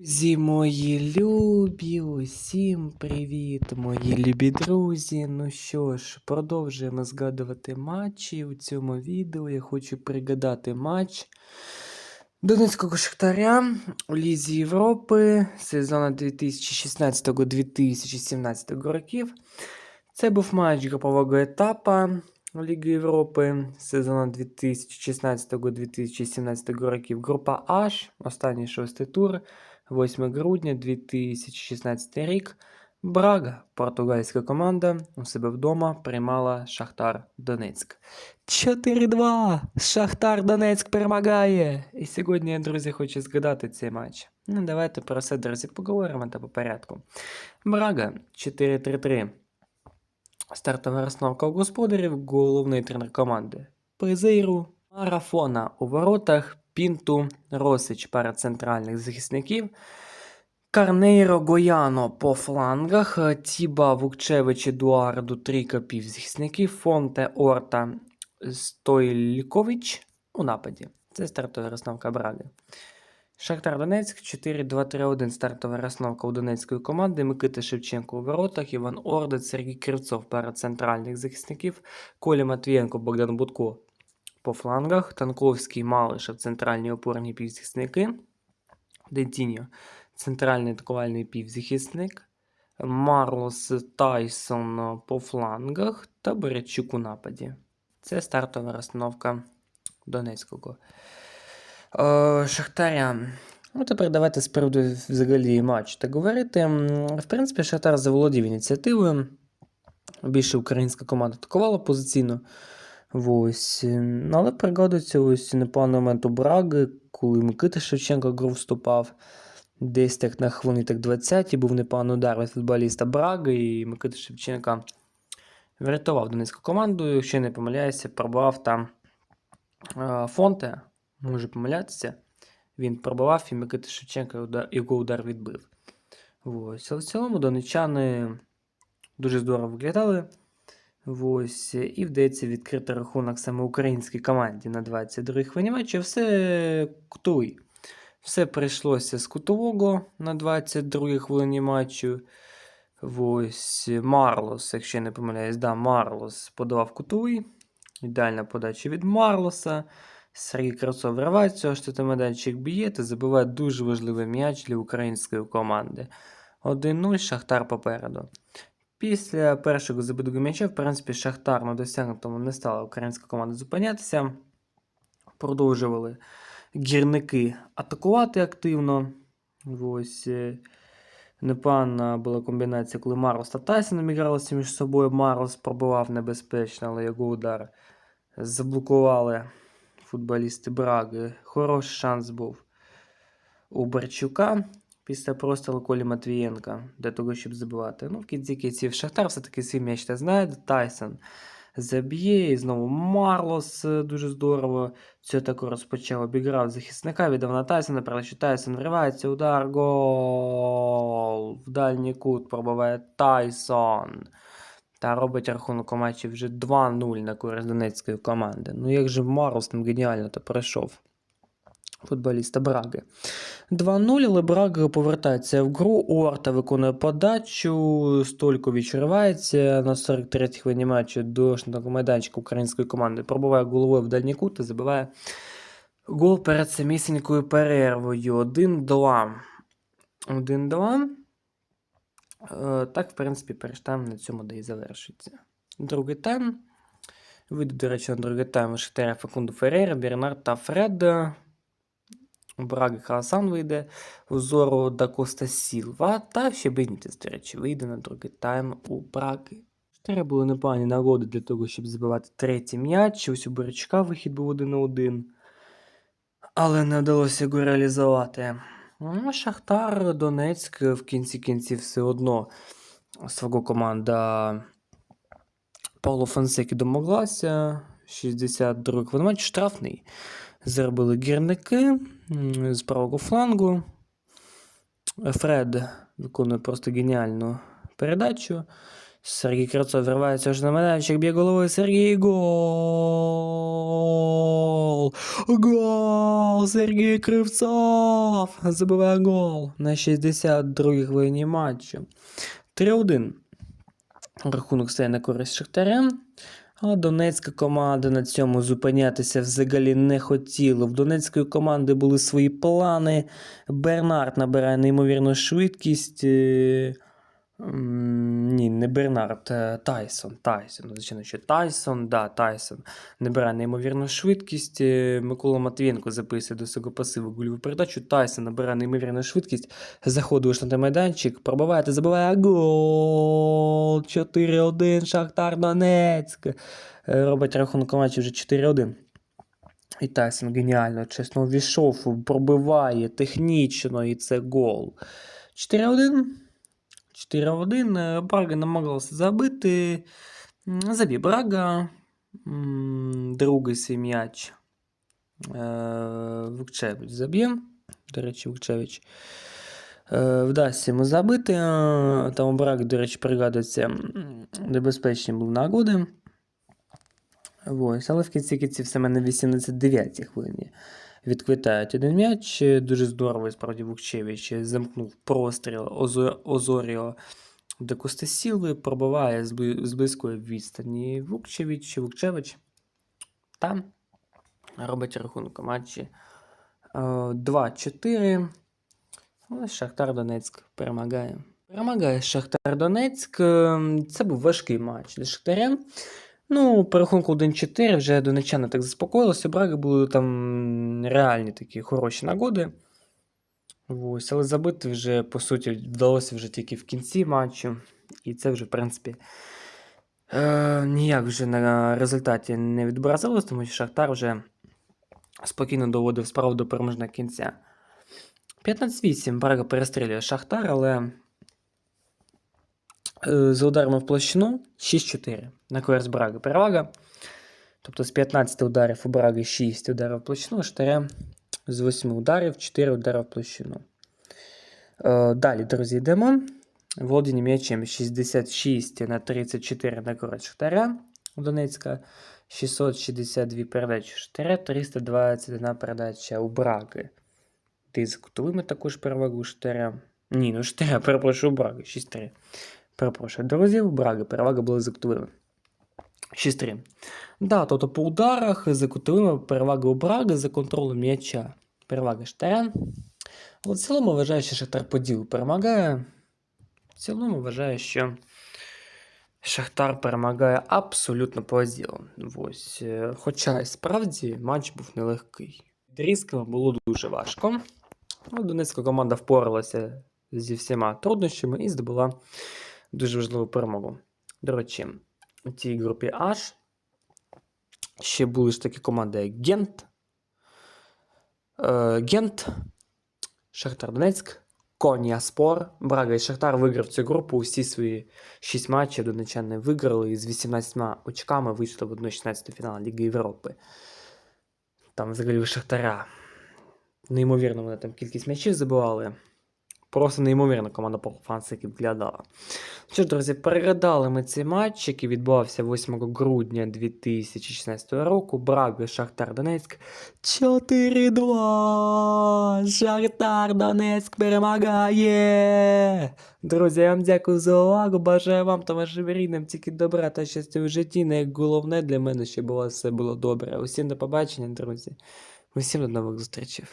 Друзі, мої любі, усім привіт, мої любі друзі. Ну що ж, продовжуємо згадувати матчі. У цьому відео я хочу пригадати матч Донецького Шахтаря у Лізі Європи сезону 2016-2017 років. Це був матч групового етапу Ліги Європи сезону 2016-2017 років. Група H, останній шостий тур. 8 грудня 2016 рік. Брага, португальська команда, у себе вдома приймала Шахтар Донецьк. 4-2! Шахтар Донецьк перемагає! І сьогодні, друзі, хочу згадати цей матч. Ну, давайте про все, друзі, поговоримо та по порядку. Брага 4-3-3. Стартова розстановка господарів, головний тренер команди. Призейру, Марафона у воротах, Пінту, Росич пара центральних захисників. Карнейро Гояно по флангах, Тіба Вукчевич Едуарду трійка півзахисників, Фонте Орта Стойлікович у нападі. Це стартова розстановка Браги. Шахтар Донецьк 4-2-3-1 стартова розстановка у донецької команди. Микита Шевченко у воротах, Іван Ордець, Сергій Кривцов пара центральних захисників, Коля Матвієнко, Богдан Будко по флангах, Танковський, Малишев, центральні опорні півзахисники, Дентіньо, центральний атакувальний півзахисник, Марлос Тайсон по флангах та Беречук у нападі. Це стартова розстановка Донецького. Е, Шахтаря. Ну, тепер давайте з приводу взагалі матчу так говорити. В принципі, Шахтар заволодів ініціативою. Більше українська команда атакувала позиційно. Ось. Але пригадується ось непоганий момент у Браги, коли Микита Шевченко гру вступав. Десь так на хвилині так 20 був непоганий удар від футболіста Браги, і Микита Шевченко врятував донецьку команду, якщо не помиляюся, пробував там е, Фонте, може помилятися. Він пробував і Микита Шевченко удар, його удар відбив. Ось. Але в цілому донечани дуже здорово виглядали. Ось, і вдається відкрити рахунок саме українській команді на 22-й хвилині матчу. Все кутовий. Все прийшлося з кутового на 22-й хвилині матчу. Ось Марлос, якщо я не помиляюсь, да, Марлос подавав кутовий. Ідеальна подача від Марлоса. Сергій Кравцов вривається, що там майданчик б'є та забиває дуже важливий м'яч для української команди. 1-0 Шахтар попереду. Після першого забитого м'яча, в принципі, Шахтар на досягнутому не стала українська команда зупинятися. Продовжували гірники атакувати активно. Ось. е, Непогана була комбінація, коли Марлос та Тайсоном гралися між собою. Марлос пробивав небезпечно, але його удар заблокували футболісти Браги. Хороший шанс був у Барчука після прострілу Колі Матвієнка для того, щоб забивати. Ну, в кінці кінців Шахтар все-таки свій м'яч та знає. Тайсон заб'є, і знову Марлос е, дуже здорово цю атаку розпочав. Обіграв захисника, віддав на Тайсона, передачу Тайсон вривається, удар, гол. В дальній кут пробиває Тайсон. Та робить рахунок у матчі вже 2-0 на користь донецької команди. Ну як же Марлос там геніально то пройшов футболіста Браги. 2-0, але Брага повертається в гру. Орта виконує подачу. Столькович ривається на 43-й хвилині матчу до майданчика української команди. Пробиває головою в дальній кут і забиває гол перед самісінькою перервою. 1-2. 1-2. Е, Так, в принципі, перший на цьому де і завершується. Другий тайм. Вийде, до речі, на другий тайм Шахтаря Факунду Феррера, Бернард та Фред. У Браги Хасан вийде, Зоро да Коста Сілва та ще Бенітес, до речі, вийде на другий тайм у Браги. Штири були непогані нагоди для того, щоб забивати третій м'яч. Ось у Борячка вихід був один на один. Але не вдалося його реалізувати. Ну, Шахтар Донецьк в кінці кінців все одно свого команда Павло Фонсеки домоглася. 62 хвилин матч штрафний. Зробили гірники з правого флангу. Фред виконує просто геніальну передачу. Сергій Кравцов вривається вже на майданчик, б'є головою Сергій. Гол! Гол! Сергій Кривцов! Забиває гол на 62-й хвилині матчу. 3-1. Рахунок стає на користь Шахтаря. А Донецька команда на цьому зупинятися взагалі не хотіла. В Донецької команди були свої плани. Бернард набирає неймовірну швидкість. Ні, не Бернард, Тайсон. Тайсон. Ну, Звичайно, що Тайсон, да, Тайсон набирає неймовірну швидкість. е, Микола Матвієнко записує до свого пасиву гольову передачу. Тайсон набирає неймовірну швидкість. Заходиш на майданчик, пробиває та забиває гол. 4-1 Шахтар Донецьк. Е, Робить рахунок матчі вже 4-1. І Тайсон геніально, чесно, війшов, пробиває технічно, і це гол. 4-1. 4-1. Е, Брага намагалася забити. Забив Брага. Другий м'яч. Е, Вукчевич заб'є. До речі, Вукчевич. Е, Вдасться йому забити. Там у Браги, до речі, пригадується, небезпечні були нагоди. Ось, але в кінці кінців саме на 89-й хвилині відквитають один м'яч. Дуже здорово, справді Вукчевич замкнув простріл Озоріо до Костесілви, пробиває з близької відстані Вукчевич, Вукчевич. Там робить рахунок матчі е, 2-4. Шахтар Донецьк перемагає. Перемагає Шахтар Донецьк. Е, Це був важкий матч для Шахтаря. Ну, по рахунку 1-4 вже донечани так заспокоїлися. Браги були там реальні такі хороші нагоди. Ось, але забити вже, по суті, вдалося вже тільки в кінці матчу. І це вже, в принципі, е, ніяк вже на результаті не відобразилось, тому що Шахтар вже спокійно доводив справу до переможного кінця. 15-8 Брага перестрілює Шахтар, але е, за ударами в площину 6-4 на користь Браги перевага. Тобто з 15 ударів у Браги 6 ударів в площину, а Шахтаря з 8 ударів 4 удари в площину. Е, Далі, друзі, йдемо. Володіння м'ячем 66 на 34 на користь Шахтаря у Донецька. 662 передачі Шахтаря, 321 передача у Браги. Кутовими також перевагу Шахтаря. Ні, ну Шахтаря, перепрошую, у Браги 6-3. Перепрошую, друзі, у Браги перевага була за кутовими. 6-3. Да, тобто по ударах за кутовими перевага у Браги, за контролем м'яча перевага Шахтаря. Але в цілому вважаю, що Шахтар по ділу перемагає. В цілому вважаю, що Шахтар перемагає абсолютно по ділу. Ось. е, Хоча і справді матч був нелегкий. Дрізками було дуже важко. Але Донецька команда впоралася зі всіма труднощами і здобула дуже важливу перемогу. До речі, у цій групі H ще були ж такі команди, як Гент, е, Гент, Шахтар Донецьк, Конія Спор. Брага і Шахтар виграв цю групу. Усі свої 6 матчів донечани виграли і з 18 очками вийшли в 1-16 фінал Ліги Європи. Там взагалі у Шахтаря. Неймовірно, вони там кількість м'ячів забивали. Просто неймовірна команда по фансики виглядала. Що ж, друзі, переглядали ми цей матч, який відбувався 8 грудня 2016 року. Брага, Шахтар Донецьк. 4-2. Шахтар Донецьк перемагає. Друзі, я вам дякую за увагу. Бажаю вам та вашим рідним тільки добра та щастя в житті. Найголовне для мене, щоб у вас все було добре. Усім до побачення, друзі. Усім до нових зустрічей.